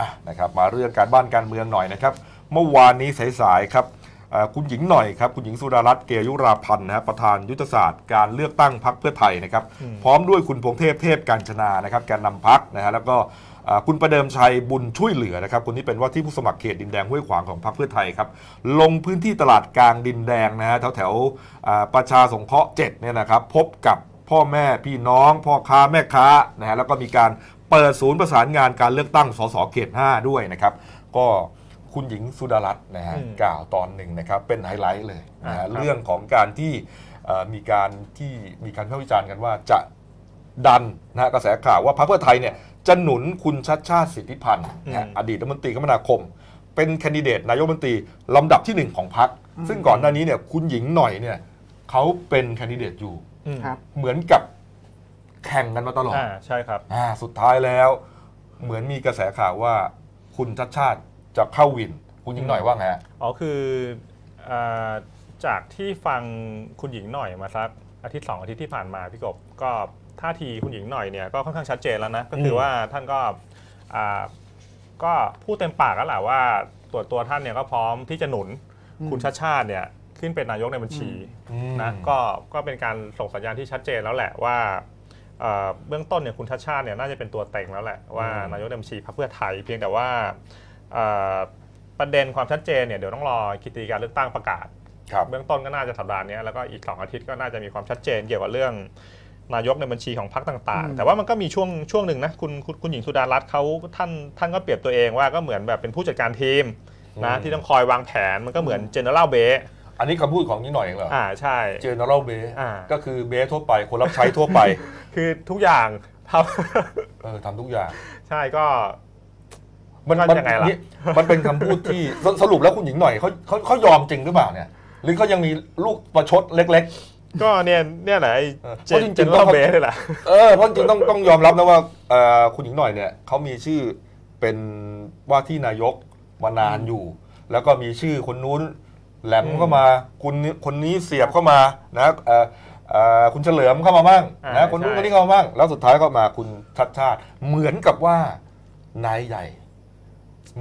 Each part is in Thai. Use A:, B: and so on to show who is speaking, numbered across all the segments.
A: อะนะครับมาเรื่องการบ้านการเมืองหน่อยนะครับ เมื่อวานนี้สายๆครับเอ่อคุณหญิงหน่อยครับคุณหญิงสุดารัตน์เกยุราพันธ์นะฮะประธานยุทธศาสตร์การเลือกตั้งพักเพื่อไทยนะครับพร้อมด้วยคุณพงเทพเทพการชนานะครับแกนนำพักนะฮะแล้วก็เอ่อคุณประเดิมชัยบุญช่วยเหลือนะครับคนนี้เป็นว่าที่ผู้สมัครเขตดินแดงห้วยขวางของพรรคเพื่อไทยครับลงพื้นที่ตลาดกลางดินแดงนะฮะแถวแถวๆอ่าประชาสงเคราะห์7เนี่ยนะครับพบกับ พ่อแม่พี่น้องพ่อค้าแม่ค้านะฮะแล้วก็มีการเปิดศูนย์ประสานงานการเลือกตั้งสสเขต 5 ด้วยนะครับ ก็คุณหญิงสุดารัตน์นะฮะ
B: อืม
A: กล่าวตอนหนึ่งนะครับเป็นไฮไลท์เลยนะ
B: อ่าครั
A: ฮะ
B: บ
A: เรื่องของการที่เอ่อมีการที่มีการวิพากษ์วิจารณ์กันว่าจะดันนะฮะกระแสข่าวว่าพรรคเพื่อไทยเนี่ยจะหนุนคุณชัดชาติสิทธิพันธ์นะฮะอดีตรัฐมนตรีคมนาคม เป็นแคนดิเดตนายกรัฐมนตรีลำดับที่หนึ่งของพรรคซึ่งก่อนหน้านี้เนี่ยคุณหญิงหน่อยเนี่ยเขาเป็นแคนดิเดตอยู่
B: อืม
C: ครับ
A: เหมือนกับแข่งกันมาตลอด
B: อ่าใช่ครับ
A: อ่าสุดท้ายแล้ว เหมือนมีกระแสข่าวว่า คุณชัดชาติจะเข้าวิน คุณหญิงหน่อยว่าไงฮะ
B: อ๋อคืออาจากที่ฟังคุณหญิงหน่อยมาสักอาทิตย์สองอาทิตย์ที่ผ่านมาพี่กบก็ท่าทีคุณหญิงหน่อยเนี่ยก็ค่อนข้างชัดเจนแล้วนะก็คือว่าท่านก็อ่าก็พูดเต็มปากแล้วแหละว่าตัวตัวท่านเนี่ยก็พร้อมที่จะหนุน
C: อืม
B: คุณชาติชาติเนี่ย ขึ้นเป็นนายกในบัญชี
A: อืม
B: นะก็ก็เป็นการส่งสัญญาณที่ชัดเจนแล้วแหละว่าเอ่อเบื้องต้นเนี่ยคุณชาติชาติเนี่ยน่าจะเป็นตัวเต็งแล้วแหละว่านายกในบัญชีพรรคเพื่อไทย เพียงแต่ว่าเอ่อประเด็นความชัดเจนเนี่ยเดี๋ยวต้องรอกิจการเลือกตั้งประกาศ
A: ครับ
B: เบื้องต้นก็น่าจะสัปดาห์นี้แล้วก็อีก 2 อาทิตย์ก็น่าจะมีความชัดเจนเกี่ยวกับเรื่องนายกในบัญชีของพรรคต่าง
C: อื
B: ๆ
C: ม
B: แต่ว่ามันก็มีช่วงช่วงหนึ่งนะคุณคุณคุณหญิงสุดารัตน์เขาท่านท่านก็เปรียบตัวเองว่าก็เหมือนแบบเป็นผู้จัดการทีมนะ
A: อืม
B: ที่ต้องคอยวางแผนมันก็เหมือน general b a s
A: อั นนี้คำพูดของนี้หน่อยเองเหรอ
B: อ่าใช่
A: เจเนอรัลเบส
B: อ่า
A: ก็คือเบสทั่วไปคนรับใช้ทั่วไป
B: คือทุกอย่างท
A: เออทำทุกอย่างำ
B: ใช่ก็
A: มัน
B: ก็
A: มัน
B: ยังไงล่ะ
A: นี่มันเป็นคำพูดที่สสรุปแล้วคุณหญิงหน่อยเขาเขาเขายอมจริงหรือเปล่าเนี่ย หรือเขายังมีลูกประชดเล็ก
B: ก็เนี่ยเนี่ยแหละไอ้
A: เออ
B: เจ
A: เพราะจริ
B: น
A: งๆ
B: เจน
A: ต้อง
B: เบสนี่แหละ
A: ๆเออเพราะจริงๆต้องต้องยอมรับนะว่าเอ่อคุณหญิงหน่อยเนี่ยเขามีชื่อเป็นว่าที่นายกมานานอยู่ แล้วก็มีชื่อคนนู้น แหลม
B: อืม
A: เข้ามาคุณนี้คนนี้เสียบเข้ามานะเอ่อเอ่อคุณเฉลิมเข้ามาบ้าง
B: อ่า
A: นะคนนู้น
B: ใช่
A: คนนี้เข้ามาบ้างแล้วสุดท้ายก็มาคุณชัดชาติ เหมือนกับว่านายใหญ่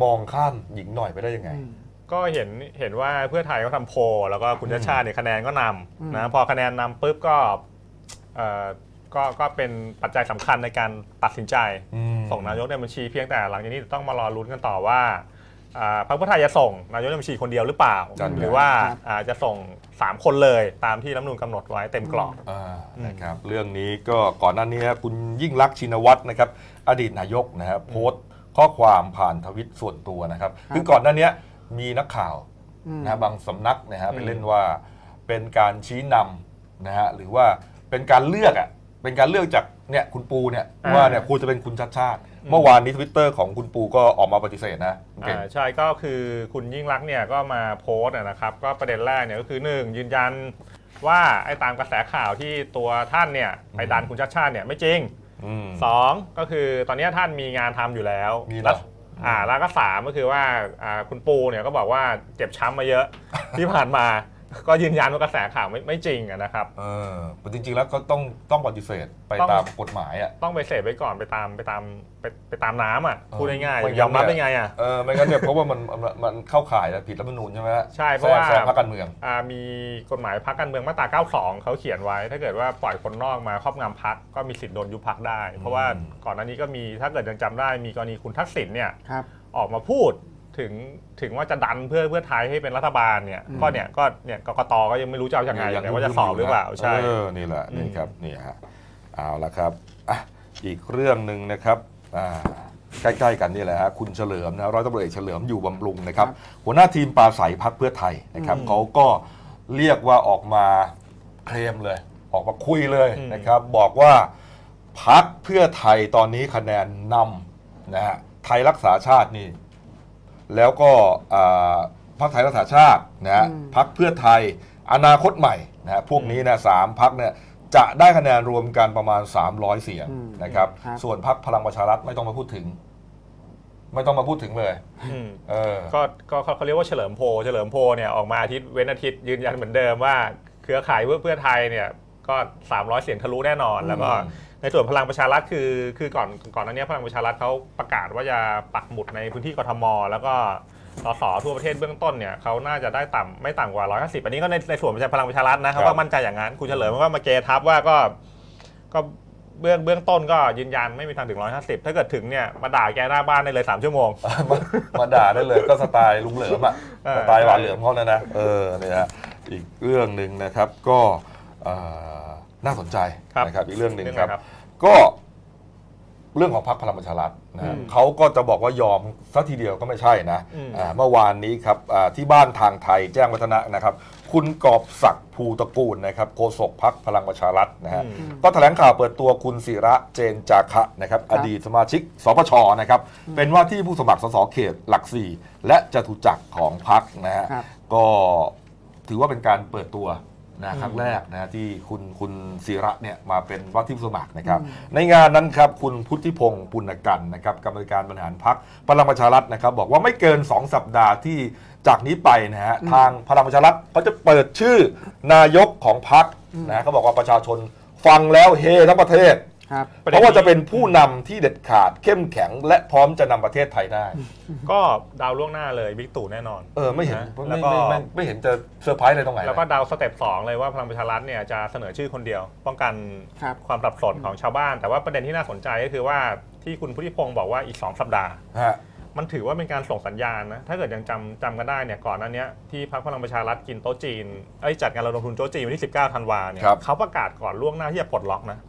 A: มองข้ามหญิงหน่อยไปได้ยังไง
C: อืม
B: ก็เห็นเห็นว่าเพื่อไทยเขาทำโพลแล้วก็คุณชาติชาติเนี่ยคะแนนก็น
C: อืมำ
B: นะพอคะแนนนำปุ๊บก็เอ่อก็ก็เป็นปัจจัยสำคัญในการตัดสินใจ
A: อืม
B: ส่งนายกในบัญชีเพียงแต่หลังจากนี้ต้องมารอลุ้นกันต่อว่าอ่า พรรคเพื่อไทยจะส่งนายกในบัญชีคนเดียวหรือเปล่า
A: นั่นไง
B: หรือว่า
C: ครับ
B: อาจจะส่ง 3 คนเลยตามที่รัฐธรรมนูญกำหนดไว้เต็มกรอบ
A: อ่านะครับเรื่องนี้ก็ก่อนหน้านี้คุณยิ่งรักษณ์ชินวัตรนะครับอดีตนายกนะครับโพสต์ข้อความผ่านทวิตส่วนตัวนะครับ
C: ครับ
A: คือก่อนหน้านี้มีนักข่าว
C: อืม
A: นะฮะบางสำนักนะฮะ
B: อืม
A: ไปเล่นว่าเป็นการชี้นำนะฮะหรือว่าเป็นการเลือกอะเป็นการเลือกจากเนี่ยคุณปูเนี่ยว่าเนี่ยควรจะเป็นคุณชัดชาติ เมื่อวานนี้ทวิตเตอร์ของคุณปูก็ออกมาปฏิเสธนะคุณเก่ง
B: อ่าใช่ก็คือคุณยิ่งรักษณ์เนี่ยก็มาโพสต์นะครับ ก็ประเด็นแรกเนี่ยก็คือหนึ่งยืนยันว่าไอ้ตามกระแสข่าวที่ตัวท่านเนี่ยไปดันคุณชาติชาติเนี่ยไม่จริง
A: อืม
B: สองก็คือตอนนี้ท่านมีงานทำอยู่แล้ว
A: มีเหรอ
B: แล้วอ่าแล้วก็สามก็คือว่าอ่าคุณปูเนี่ยก็บอกว่าเจ็บช้ำมาเยอะที่ผ่านมา ก็ยืนยันว่ากระแสข่าวไม่ไม่จริงอะนะครับ
A: เออแต่จริงๆแล้วก็ต้องต้องปฏิเสธไป
B: ต้อง
A: ตามกฎหมายอะ
B: ต้องไปเสพไว้ก่อนไปตามไปตามไปไปตามน้ำอะ
A: เออ
B: พูดง่าย
A: ไม่งั้น
B: ๆยอมรับ
A: เนี่
B: ได้
A: ย
B: ไงอะ
A: เออไม่งั้นเนี่ยเพราะว่ามันมันมันเข้าข่ายแล้วผิดรัฐธรรมนูญใช่ไหมฮะ
B: ใช่เพราะว่า
A: แทรกแซงพรรคการเมือง
B: อ่ามีกฎหมายพักการเมืองมาตรา 92 เขาเขียนไว้ ถ้าเกิดว่าปล่อยคนนอกมาครอบงำพักก็มีสิทธิ์โดนยุบพักได้ เพราะว่าก่อนหน้านี้ก็มีถ้าเกิดยังจำได้มีกรณีคุณทักษิณเนี่ย
C: ครับ
B: ออกมาพูด ถึงถึงว่าจะดันเพื่อเพื่อไทยให้เป็นรัฐบาลเนี่ย
C: อืม
B: ก็เนี่ยก็เนี่ยกกตก็ยังไม่รู้จะเอายังไง
A: ยัง
B: แต่ว่าจะสอบหรือเปล่าใช่
A: เออนี่แหละ
B: อืม
A: นี่ครับนี่ฮะเอาละครับอะอีกเรื่องหนึ่งนะครับอ่าใกล้ๆกันนี่แหละฮะคุณเฉลิมนะร้อยตำรวจเอกเฉลิมอยู่บำรุงนะครับ
C: ครับ
A: หัวหน้าทีมปราศัยพักเพื่อไทยนะครับ
C: อืม
A: เขาก็เรียกว่าออกมาเคลมเลย ออกมาคุยเลย
B: อืม
A: นะครับบอกว่าพักเพื่อไทยตอนนี้คะแนนนำนะฮะไทยรักษาชาตินี่ แล้วก็อ่าพรรคไทยรักษาชาตินะฮะ
C: อืม
A: พรรคเพื่อไทยอนาคตใหม่นะฮะพวกนี้นะสามพรรคเนี่ยจะได้คะแนนรวมกันประมาณ 300 เสียง
C: อืม
A: นะครับ
C: ครับ
A: ส่วนพรรคพลังประชารัฐไม่ต้องมาพูดถึง ไม่ต้องมาพูดถึงเลย
B: อืม
A: เออ
B: ก็ก็เขาเขาเรียกว่าเฉลิมโพลเฉลิมโพลเนี่ยออกมาอาทิตย์เว้นอาทิตย์ยืนยันเหมือนเดิมว่า เครือข่ายเพื่อเพื่อไทยเนี่ยก็ 300 เสียงทะลุแน่นอนแล้วก็
A: อืม
B: ในส่วนพลังประชารัฐคือคือก่อนก่อนหน้านี้พลังประชารัฐเขาประกาศว่าจะปักหมุดในพื้นที่กทม แล้วก็สสทั่วประเทศเบื้องต้นเนี่ยเขาน่าจะได้ต่ำไม่ต่ำกว่า 150 อันนี้ก็ในในส่วนประชาพลังประชารัฐนะเขาก็มั่นใจอย่างนั้นคุณเฉลิมก็มาเกทับว่าก็ก็เบื้องเบื้องต้นก็ยืนยันไม่มีทางถึง 150 ถ้าเกิดถึงเนี่ยมาด่าแกหน้าบ้านได้เลย 3 ชั่วโมง
A: มามาด่าได้เลยก็สไตล์ลุงเหลิมอะ
B: เออ
A: สไตล์หวานเหลิมเขานะนะเออเนี่ยฮะอีกเรื่องหนึ่งนะครับก็เอ่อ น่าสนใจ
B: ครับ
A: นะครับอีกเรื่องหนึ่ง
B: เรื่อง
A: ค
B: อะ
A: รับ
B: ไรครับ
A: ก็เรื่องของพรรคพลังประชารัฐนะฮะ
B: อืม
A: เขาก็จะบอกว่ายอมสักทีเดียวก็ไม่ใช่นะ
B: อืม
A: อ่าเมื่อวานนี้ครับอ่าที่บ้านทางไทยแจ้งวัฒนะนะครับ คุณกอบศักดิ์ภูตระกูลนะครับโฆษกพรรคพลังประชารัฐนะฮะ
B: อืม
A: ก็แถลงข่าวเปิดตัวคุณศิระเจนจาคะนะครับ
C: ครั
A: อบดีตสมาชิกสปชนะครับเป็นว่าที่ผู้สมัครสสเขตหลักสี่และจตุจักรของพรรคนะฮะ
C: ครับ
A: ก็ถือว่าเป็นการเปิดตัว นะ
B: อืม
A: ครั้งแรกนะที่คุณคุณศิระเนี่ยมาเป็นว่าที่ผู้สมัครนะครับ
C: อืม
A: ในงานนั้นครับคุณพุทธิพงศ์ปุณกันนะครับกรรมการบริหารพรรคพลังประชารัฐนะครับ บอกว่าไม่เกิน 2 สัปดาห์ที่จากนี้ไปนะฮะทางพลังประชารัฐเขาจะเปิดชื่อนายกของพรรคนะฮะเขาบอกว่าประชาชนฟังแล้วเฮทั้งประเทศ
C: ครับ
B: ประ
A: เพ
B: เด็น
A: ราะว่า
B: นี้
A: จะเป็นผู้นำที่เด็ดขาดเข้มแข็ง และพร้อมจะนำประเทศไทยได้
B: ก็ดาวล่วงหน้าเลยบิ๊กตู่แน่นอน
A: เออไม่เห็น
B: นะ
A: ไม่
B: แล้ว
A: ไม่
B: ก็
A: ไม่ไม่ไม่เห็นจะเซอร์ไพรส์อะไรตรงไหน
B: แล้วก็
A: เลย
B: ดาวสเต็ปสองเลยว่าพลังประชารัฐเนี่ยจะเสนอชื่อคนเดียว ป้องกัน
C: ครับ
B: ความสับสนของชาวบ้าน แต่ว่าประเด็นที่น่าสนใจก็คือว่าที่คุณพุทธิพงศ์บอกว่าอีก 2 สัปดาห์
A: ฮะ
B: มันถือว่าเป็นการส่งสัญญาณนะ ถ้าเกิดยังจำจำกันได้เนี่ยก่อนหน้าเนี้ยที่พรรคพลังประชารัฐกินโต๊ะจีนไอ้ยจัดการระดมทุนโต๊ะจีนวันที่ 19ธันวาเนี่ย
A: ครับ
B: เขาประกาศก่อนล่วงหน้าที่จะปลดล็อกนะ
A: อืม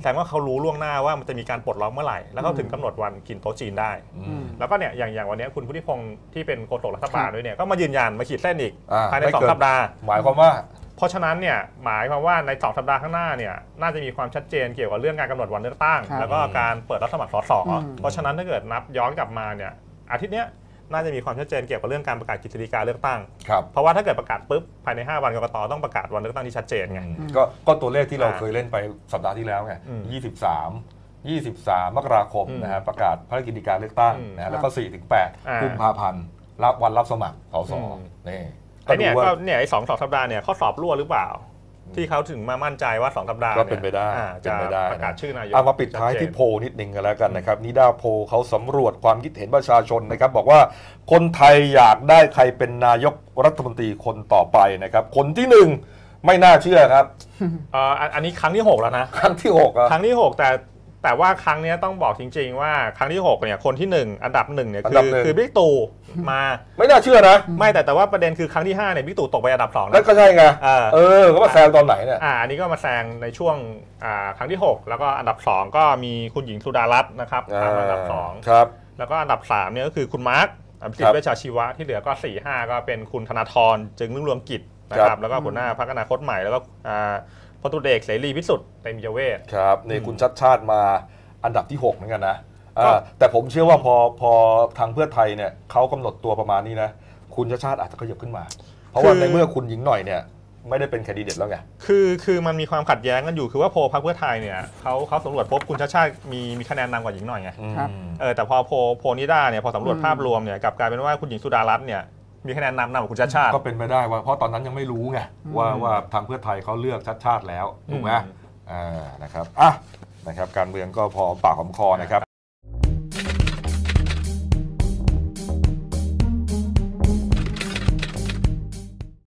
B: แสดงว่าเขารู้ล่วงหน้าว่ามันจะมีการปลดล็อกเมื่อไหร่ แล้วเขาถึงกำหนดวันกินโต๊ะจีนได้
A: อืม
B: แล้วก็เนี่ยอย่างอย่างวันเนี้ยคุณพุทธิพงศ์ที่เป็นโฆษกรัฐบาล
C: ครับ
B: ด้วยเนี่ยก็มายืนยันมาขีดเส้นอีก
A: อ่า
B: ภายใน
A: ไม่
B: สอง
A: เกิน
B: สัปดาห์
A: หมายความว่า
B: เพราะฉะนั้นเนี่ยหมายความว่าใน2สัปดาห์ข้างหน้าเนี่ยน่าจะมีความชัดเจนเกี่ยวกับเรื่องการกำหนดวันเลือกตั้ง
C: ครับ
B: แล้วก็การเปิดรับสมัครสส
C: อืม
B: เพราะฉะนั้นถ้าเกิดนับย้อนกลับมาเนี่ยอาทิตย์เนี้ย น่าจะมีความชัดเจนเกี่ยวกับเรื่องการประกาศกฤษฎีกาเลือกตั้ง
A: ครับ
B: เพราะว่าถ้าเกิดประกาศปุ๊บภายใน 5 วันกรกตต้องประกาศวันเลือกตั้งที่ชัดเจนไง
A: ก็ก็ตัวเลขที่เรา
B: อ่า
A: เคยเล่นไปสัปดาห์ที่แล้วไง
B: อืม
A: 23 23 มกราคม
B: อืม
A: นะฮะประกาศพระราชกิจการเลือกตั้ง
B: อืม
A: นะฮะแล้วก็4ถึง
B: อ่า
A: 8กุมภาพันธ์รับวันรับสมัครสส
B: อืม
A: นี่
B: ไอ้เนี่ย
A: ว่า
B: ก็เนี่ยไอ้สองสองสัปดาห์เนี่ยข้อสอบรั่วหรือเปล่า ที่เขาถึงมามั่นใจว่าสองสัปดาห์
A: ก็เป็นไปได้
B: อ่า
A: เป็
B: จะ
A: นไปได้
B: ประกาศชื่อนายก
A: เอามาปิดท้ายที่โพลนิดนึงกันแล้วกันนะครับนิดาโพลเขาสำรวจความคิดเห็นประชาชนนะครับ บอกว่าคนไทยอยากได้ใครเป็นนายกรัฐมนตรีคนต่อไปนะครับ คนที่หนึ่งไม่น่าเชื่อครับ
B: เอ่ออันอันนี้ครั้งที่หกแล้วนะ
A: ครั้งที่หกอะ
B: ครั้งที่ 6 แต่ แต่ว่าครั้งเนี้ยต้องบอกจริง ๆ ว่าครั้งที่6เนี่ยคนที่ 1 อันดับหนึ่งเนี่ย
A: อัน
B: คื
A: ดับ
B: อ
A: หนึ่ง
B: คือบิ๊กตู่มา
A: ไม่น่าเชื่อนะ
B: ไม่แต่แต่ว่าประเด็นคือครั้งที่5เนี่ยบิ๊กตู่ตกไปอันดับ2
A: นั่น
B: นะ
A: ก็ใช่ไง
B: เออ
A: เออเขามาแซงตอนไหนเนี่ย
B: อ่าอันนี้ก็มาแซงในช่วงอ่าครั้งที่ 6 แล้วก็อันดับ 2 ก็มีคุณหญิงสุดารัตน์นะครับตามอันดับ
A: ครับ
B: 2แล้วก็อันดับ3เนี่ยก็คือคุณมาร์คอภิสิท
A: ครับ
B: ธิ์เวชชาชีวะที่เหลือก็ 4 5 ก็เป็นคุณธนาธรจึงรุ่งเรืองกิจนะค
A: ครั
B: รับบ แล้วก็หัวหน้าพรรคอนาคตใหม่แล้วก็อ่า พลตุเอกเสรีพิสุทธิ์เต็มยเวท
A: ครับนี่
B: อืม
A: คุณชัดชาติมาอันดับที่ 6 เหมือนกันนะ
B: ก็
A: อ่าแต่ผมเชื่อว่าพอพอทางเพื่อไทยเนี่ยเขากำหนดตัวประมาณนี้นะคุณชัดชาติอาจจะขยับขึ้นมา เพราะว่าในเมื่อคุณหญิงหน่อยเนี่ยไม่ได้เป็นแคนดิเดตแล้วไง
B: คือคือมันมีความขัดแย้งกันอยู่ คือว่าโพลพรรคเพื่อไทยเนี่ยเขาเขาสำรวจพบคุณชาติชาติมีมีคะแนนนำกว่าหญิงหน่อยไง
C: ครับ
A: อืม
B: เออแต่พอโพลโพลนิด้าเนี่ยพอสำรวจ
C: อืม
B: ภาพรวมเนี่ยกลับกลายเป็นว่าคุณหญิงสุดารัตน์เนี่ย มีคะแนนนำนำกว่าคุณชาติชาติ
A: ก็เป็นไปได้ว่าเพราะตอนนั้นยังไม่รู้ไงว่า
B: อืม
A: ว่าทางเพื่อไทยเขาเลือกชัดชาติแล้วถูกไหม
B: อืม
A: อ่านะครับอะนะครับการเมืองก็พอปากหอมคอนะครับ